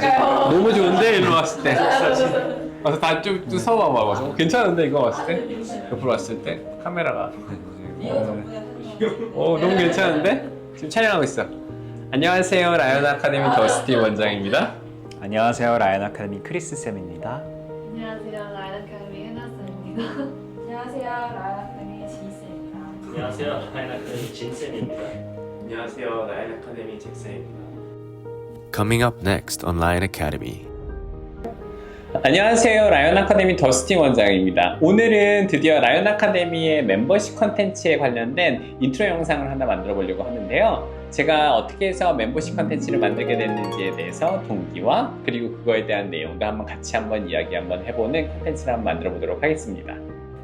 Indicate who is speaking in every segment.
Speaker 1: 너무 좋은데 일로 왔을 때. 와서 다좀 좀 서봐봐. 봐. 괜찮은데 이거 왔을 때? 옆으로 왔을 때 카메라가. 오 너무 괜찮은데? 지금 촬영하고 있어. 안녕하세요 라이언 아카데미 더스티 원장입니다.
Speaker 2: 안녕하세요 라이언 아카데미 크리스 쌤입니다.
Speaker 3: 안녕하세요. 라이언 아카데미 해나쌤입니다. 안녕하세요. 라이언 아카데미 지희쌤입니다.
Speaker 4: 안녕하세요. 하이라크 진쌤입니다.
Speaker 1: 안녕하세요 라이언 아카데미 잭슨입니다.
Speaker 5: Coming up next on Lion Academy.
Speaker 1: 안녕하세요. 라이언 아카데미 더스틴 원장입니다. 오늘은 드디어 라이언 아카데미의 멤버십 컨텐츠에 관련된 인트로 영상을 하나 만들어 보려고 하는데요. 제가 어떻게 해서 멤버십 컨텐츠를 만들게 됐는지에 대해서 동기와 그리고 그거에 대한 내용도 한번 같이 한번 이야기 한번 해보는 컨텐츠를 한번 만들어 보도록 하겠습니다.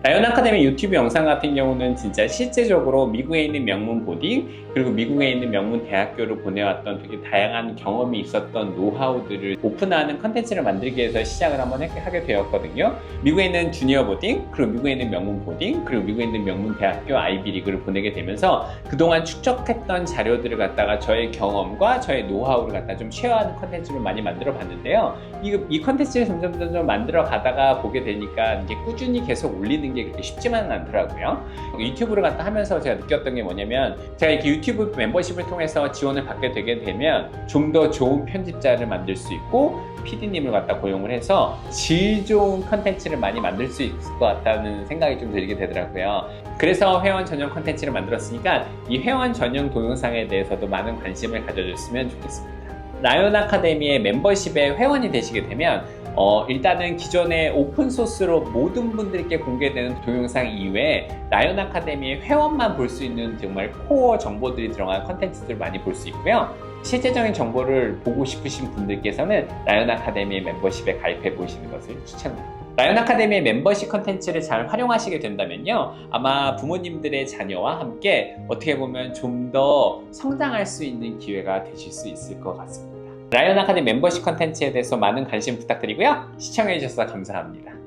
Speaker 1: 라이언 아카데미 유튜브 영상 같은 경우는 진짜 실제적으로 미국에 있는 명문 보딩 그리고 미국에 있는 명문 대학교를 보내왔던 되게 다양한 경험이 있었던 노하우들을 오픈하는 컨텐츠를 만들기 위해서 시작을 한번 해- 하게 되었거든요. 미국에 있는 주니어 보딩, 그리고 미국에 있는 명문 보딩, 그리고 미국에 있는 명문 대학교 아이비리그를 보내게 되면서 그동안 축적했던 자료들을 갖다가 저의 경험과 저의 노하우를 갖다 좀 쉐어하는 컨텐츠를 많이 만들어 봤는데요. 이, 이 컨텐츠를 점점 점점 만들어 가다가 보게 되니까 이게 꾸준히 계속 올리는 게 그렇게 쉽지만은 않더라고요. 유튜브를 갖다 하면서 제가 느꼈던 게 뭐냐면 제가 이렇게 유튜브 membership을 통해서 지원을 받게 되게 되면 좀 더 좋은 편집자를 만들 수 있고 PD님을 갖다 고용을 해서 질 좋은 컨텐츠를 많이 만들 수 있을 것 같다는 생각이 좀 들게 되더라고요. 그래서 회원 전용 컨텐츠를 만들었으니까 이 회원 전용 동영상에 대해서도 많은 관심을 가져줬으면 좋겠습니다. 라이온 아카데미의 멤버십에 회원이 되시게 되면 어, 일단은 기존의 오픈소스로 모든 분들께 공개되는 동영상 이외에 라이온 아카데미의 회원만 볼 수 있는 정말 코어 정보들이 들어간 컨텐츠들을 많이 볼 수 있고요. 실제적인 정보를 보고 싶으신 분들께서는 라이온 아카데미의 멤버십에 가입해 보시는 것을 추천드립니다. 라이온 아카데미의 멤버십 컨텐츠를 잘 활용하시게 된다면요. 아마 부모님들의 자녀와 함께 어떻게 보면 좀 더 성장할 수 있는 기회가 되실 수 있을 것 같습니다. 라이온 아카데미 멤버십 컨텐츠에 대해서 많은 관심 부탁드리고요. 시청해주셔서 감사합니다.